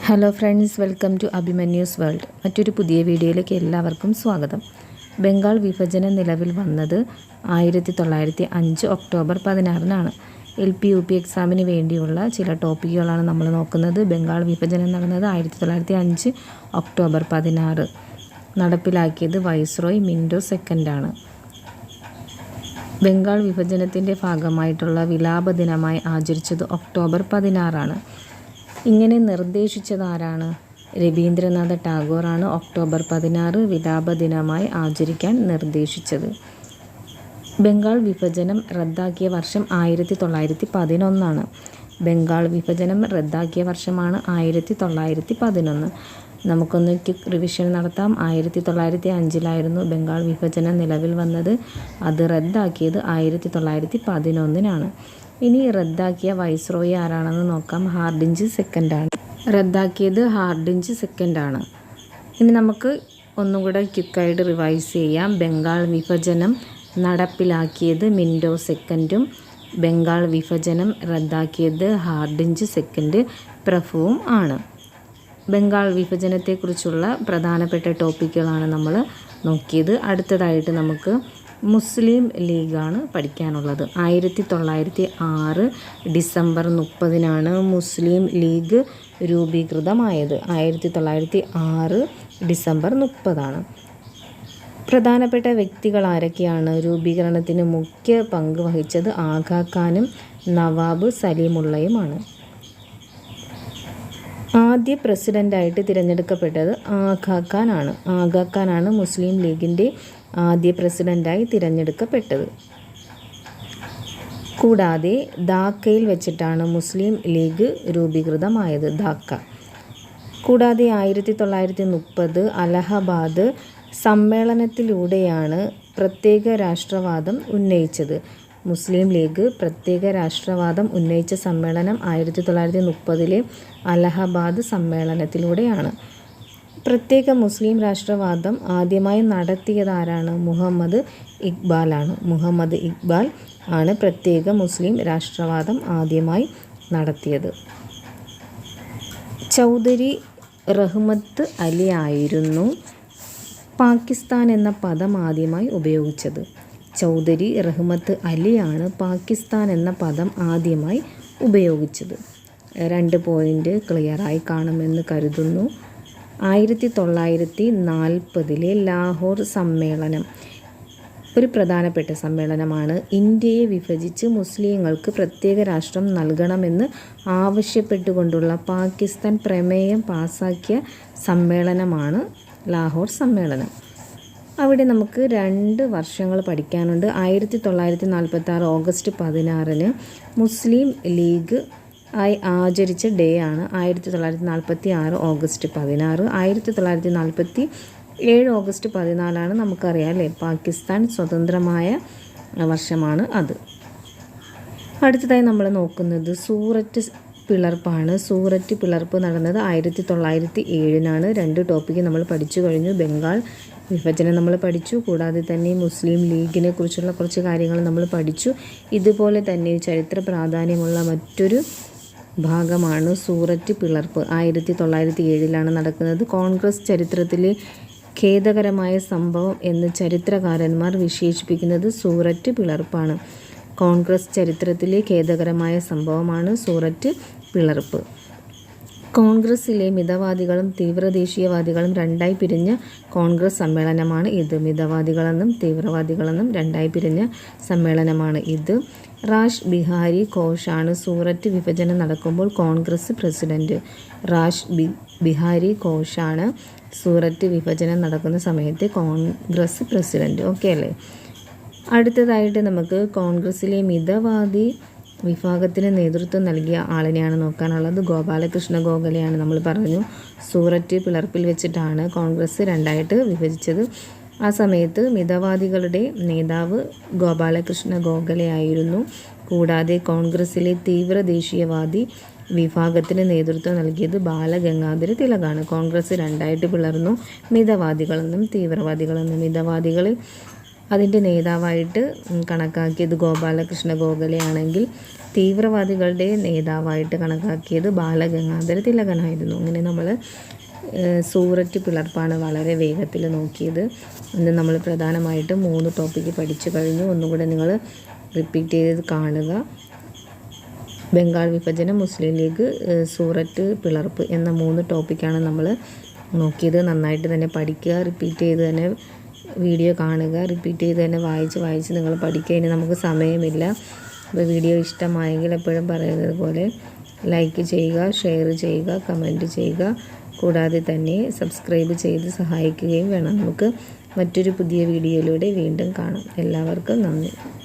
Hello friends welcome to Abhimanyu's world മറ്റൊരു പുതിയ വീഡിയോയിലേക്ക് എല്ലാവർക്കും സ്വാഗതം. ബംഗാൾ വിഭജനം നിലവിൽ വന്നത് ആയിരത്തി തൊള്ളായിരത്തി അഞ്ച് ഒക്ടോബർ പതിനാറിനാണ്. എൽ പി യു പി എക്സാമിന് വേണ്ടിയുള്ള ചില ടോപ്പിക്കുകളാണ് നമ്മൾ നോക്കുന്നത്. ബംഗാൾ വിഭജനം നടന്നത് ആയിരത്തി തൊള്ളായിരത്തി അഞ്ച് ഒക്ടോബർ പതിനാറ്. നടപ്പിലാക്കിയത് വൈസ്രോയ് മിൻഡോ സെക്കൻഡാണ്. ബംഗാൾ വിഭജനത്തിന്റെ ഭാഗമായിട്ടുള്ള വിലാപ ദിനമായി ആചരിച്ചത് ഒക്ടോബർ പതിനാറാണ്. ഇങ്ങനെ നിർദ്ദേശിച്ചത് ആരാണ് രവീന്ദ്രനാഥ ടാഗോറാണ് ഒക്ടോബർ പതിനാറ് വിലാപ ദിനമായി ആചരിക്കാൻ നിർദ്ദേശിച്ചത്. ബംഗാൾ വിഭജനം റദ്ദാക്കിയ വർഷം ആയിരത്തി തൊള്ളായിരത്തി പതിനൊന്നാണ്. ബംഗാൾ വിഭജനം റദ്ദാക്കിയ വർഷമാണ് ആയിരത്തി തൊള്ളായിരത്തി പതിനൊന്ന്. നമുക്കൊന്ന് ക്വിക്ക് റിവിഷൻ നടത്താം. ആയിരത്തി തൊള്ളായിരത്തി അഞ്ചിലായിരുന്നു ബംഗാൾ വിഭജനം നിലവിൽ വന്നത്. അത് റദ്ദാക്കിയത് ആയിരത്തി തൊള്ളായിരത്തി പതിനൊന്നിനാണ്. ഇനി റദ്ദാക്കിയ വൈസ്രോയി ആരാണെന്ന് നോക്കാം. ഹാർഡിഞ്ച് സെക്കൻഡാണ്. റദ്ദാക്കിയത് ഹാർഡിഞ്ച് സെക്കൻഡാണ്. ഇനി നമുക്ക് ഒന്നും കൂടെ ക്വിക്കായിട്ട് റിവൈസ് ചെയ്യാം. ബംഗാൾ വിഭജനം നടപ്പിലാക്കിയത് മിൻഡോ സെക്കൻഡും ബംഗാൾ വിഭജനം റദ്ദാക്കിയത് ഹാർഡിഞ്ച് സെക്കൻഡ് പ്രഭുവും ആണ്. ബംഗാൾ വിഭജനത്തെക്കുറിച്ചുള്ള പ്രധാനപ്പെട്ട ടോപ്പിക്കുകളാണ് നമ്മൾ നോക്കിയത്. അടുത്തതായിട്ട് നമുക്ക് മുസ്ലിം ലീഗാണ് പഠിക്കാനുള്ളത്. ആയിരത്തി തൊള്ളായിരത്തി ആറ് ഡിസംബർ മുപ്പതിനാണ് മുസ്ലിം ലീഗ് രൂപീകൃതമായത്. ആയിരത്തി തൊള്ളായിരത്തി ആറ് ഡിസംബർ മുപ്പതാണ്. പ്രധാനപ്പെട്ട വ്യക്തികൾ ആരൊക്കെയാണ് രൂപീകരണത്തിന് മുഖ്യ പങ്ക് വഹിച്ചത്? ആഗാ ഖാനും നവാബ് സലീമുള്ളയുമാണ്. ആദ്യ പ്രസിഡന്റായിട്ട് തിരഞ്ഞെടുക്കപ്പെട്ടത് ആഗാ ആഗാഖാനാണ് ആഗാ ഖാൻ മുസ്ലിം ലീഗിന്റെ ആദ്യ പ്രസിഡന്റായി തിരഞ്ഞെടുക്കപ്പെട്ടത്. കൂടാതെ ധാക്കയിൽ വെച്ചിട്ടാണ് മുസ്ലിം ലീഗ് രൂപീകൃതമായത് ധാക്ക. കൂടാതെ ആയിരത്തി തൊള്ളായിരത്തി മുപ്പത് അലഹബാദ് സമ്മേളനത്തിലൂടെയാണ് പ്രത്യേക രാഷ്ട്രവാദം ഉന്നയിച്ചത്. മുസ്ലിം ലീഗ് പ്രത്യേക രാഷ്ട്രവാദം ഉന്നയിച്ച സമ്മേളനം ആയിരത്തി തൊള്ളായിരത്തി മുപ്പതിലെ അലഹബാദ് സമ്മേളനത്തിലൂടെയാണ്. പ്രത്യേക മുസ്ലിം രാഷ്ട്രവാദം ആദ്യമായി നടത്തിയത് ആരാണ് മുഹമ്മദ് ഇക്ബാലാണ്. മുഹമ്മദ് ഇക്ബാൽ ആണ് പ്രത്യേക മുസ്ലിം രാഷ്ട്രവാദം ആദ്യമായി നടത്തിയത്. ചൗധരി റഹ്മത്ത് അലി ആയിരുന്നു പാകിസ്ഥാൻ എന്ന പദം ആദ്യമായി ഉപയോഗിച്ചത്. ചൗധരി റഹ്മത്ത് അലിയാണ് പാകിസ്ഥാൻ എന്ന പദം ആദ്യമായി ഉപയോഗിച്ചത്. രണ്ട് പോയിന്റ് ക്ലിയറായി കാണുമെന്ന് കരുതുന്നു. ആയിരത്തി തൊള്ളായിരത്തി നാൽപ്പതിലെ ലാഹോർ സമ്മേളനം. ഒരു പ്രധാനപ്പെട്ട സമ്മേളനമാണ്. ഇന്ത്യയെ വിഭജിച്ച് മുസ്ലിങ്ങൾക്ക് പ്രത്യേക രാഷ്ട്രം നൽകണമെന്ന് ആവശ്യപ്പെട്ടുകൊണ്ടുള്ള പാകിസ്ഥാൻ പ്രമേയം പാസാക്കിയ സമ്മേളനമാണ് ലാഹോർ സമ്മേളനം. അവിടെ നമുക്ക് രണ്ട് വർഷങ്ങൾ പഠിക്കാനുണ്ട്. ആയിരത്തി തൊള്ളായിരത്തി നാൽപ്പത്തി ആറ് ഓഗസ്റ്റ് പതിനാറിന് മുസ്ലിം ലീഗ് ആയി ആചരിച്ച ഡേ ആണ് ആയിരത്തി തൊള്ളായിരത്തി നാൽപ്പത്തി ആറ് ഓഗസ്റ്റ് പതിനാറ്. ആയിരത്തി തൊള്ളായിരത്തി നാൽപ്പത്തി ഏഴ് ഓഗസ്റ്റ് പതിനാലാണ് നമുക്കറിയാം അല്ലേ? പാകിസ്ഥാൻ സ്വതന്ത്രമായ വർഷമാണ് അത്. അടുത്തതായി നമ്മൾ നോക്കുന്നത് സൂററ്റ് പിളർപ്പാണ്. സൂററ്റ് പിളർപ്പ് നടന്നത് ആയിരത്തി തൊള്ളായിരത്തി ഏഴിനാണ് രണ്ട് ടോപ്പിക്ക് നമ്മൾ പഠിച്ചു കഴിഞ്ഞു. ബംഗാൾ വിഭജനം നമ്മൾ പഠിച്ചു. കൂടാതെ തന്നെ മുസ്ലിം ലീഗിനെ കുറിച്ചുള്ള കുറച്ച് കാര്യങ്ങൾ നമ്മൾ പഠിച്ചു. ഇതുപോലെ തന്നെ ചരിത്ര പ്രാധാന്യമുള്ള മറ്റൊരു ഭാഗമാണ് സൂററ്റ് പിളർപ്പ്. ആയിരത്തി തൊള്ളായിരത്തി ഏഴിലാണ് നടക്കുന്നത്. കോൺഗ്രസ് ചരിത്രത്തിലെ ഖേദകരമായ സംഭവം എന്ന് ചരിത്രകാരന്മാർ വിശേഷിപ്പിക്കുന്നത് സൂററ്റ് പിളർപ്പാണ്. കോൺഗ്രസ് ചരിത്രത്തിലെ ഖേദകരമായ സംഭവമാണ് സൂററ്റ് പിളർപ്പ്. കോൺഗ്രസ്സിലെ മിതവാദികളും തീവ്രദേശീയവാദികളും രണ്ടായി പിരിഞ്ഞ കോൺഗ്രസ് സമ്മേളനമാണ് ഇത്. മിതവാദികളെന്നും തീവ്രവാദികളെന്നും രണ്ടായി പിരിഞ്ഞ സമ്മേളനമാണ് ഇത്. റാഷ് ബിഹാരി ഘോഷാണ് സൂററ്റ് വിഭജനം നടക്കുമ്പോൾ കോൺഗ്രസ് പ്രസിഡന്റ്. റാഷ് ബി ബിഹാരി ഘോഷാണ് സൂററ്റ് വിഭജനം നടക്കുന്ന സമയത്ത് കോൺഗ്രസ് പ്രസിഡന്റ്. ഓക്കെ അല്ലേ? അടുത്തതായിട്ട് നമുക്ക് കോൺഗ്രസ്സിലെ മിതവാദി വിഭാഗത്തിന് നേതൃത്വം നൽകിയ ആളിനെയാണ് നോക്കാനുള്ളത്. ഗോപാലകൃഷ്ണ ഗോഖലെയാണ് നമ്മൾ പറഞ്ഞു. സൂററ്റ് പിളർപ്പിൽ വെച്ചിട്ടാണ് കോൺഗ്രസ് രണ്ടായിട്ട് വിഭജിച്ചത്. ആ സമയത്ത് മിതവാദികളുടെ നേതാവ് ഗോപാലകൃഷ്ണ ഗോഖലെയായിരുന്നു കൂടാതെ കോൺഗ്രസിലെ തീവ്ര ദേശീയവാദി വിഭാഗത്തിന് നേതൃത്വം നൽകിയത് ബാലഗംഗാധര തിലകാണ്. കോൺഗ്രസ് രണ്ടായിട്ട് പിളർന്നു. മിതവാദികളെന്നും തീവ്രവാദികളെന്നും മിതവാദികളിൽ അതിന്റെ നേതാവായിട്ട് കണക്കാക്കിയത് ഗോപാലകൃഷ്ണ ഗോഖലെയാണെങ്കിൽ തീവ്രവാദികളുടെ നേതാവായിട്ട് കണക്കാക്കിയത് ബാലഗംഗാധര തിലകനായിരുന്നു. അങ്ങനെ നമ്മൾ സൂററ്റ് പിളർപ്പാണ് വളരെ വേഗത്തിൽ നോക്കിയത്. ഇന്ന് നമ്മൾ പ്രധാനമായിട്ടും മൂന്ന് ടോപ്പിക്ക് പഠിച്ചു കഴിഞ്ഞു. ഒന്നുകൂടെ നിങ്ങൾ റിപ്പീറ്റ് ചെയ്ത് കാണുക. ബംഗാൾ വിഭജനം മുസ്ലിം ലീഗ് സൂററ്റ് പിളർപ്പ് എന്ന മൂന്ന് ടോപ്പിക്കാണ് നമ്മൾ നോക്കിയത്. നന്നായിട്ട് തന്നെ പഠിക്കുക റിപ്പീറ്റ് ചെയ്ത് തന്നെ വീഡിയോ കാണുക റിപ്പീറ്റ് ചെയ്ത് തന്നെ വായിച്ച് വായിച്ച് നിങ്ങൾ പഠിക്കുക. ഇനി നമുക്ക് സമയമില്ല. അപ്പോൾ വീഡിയോ ഇഷ്ടമായെങ്കിൽ എപ്പോഴും പറയുന്നത് പോലെ ലൈക്ക് ചെയ്യുക ഷെയർ ചെയ്യുക കമന്റ് ചെയ്യുക. കൂടാതെ തന്നെ സബ്സ്ക്രൈബ് ചെയ്ത് സഹായിക്കുകയും വേണം. നമുക്ക് മറ്റൊരു പുതിയ വീഡിയോയിലൂടെ വീണ്ടും കാണാം. എല്ലാവർക്കും നന്ദി.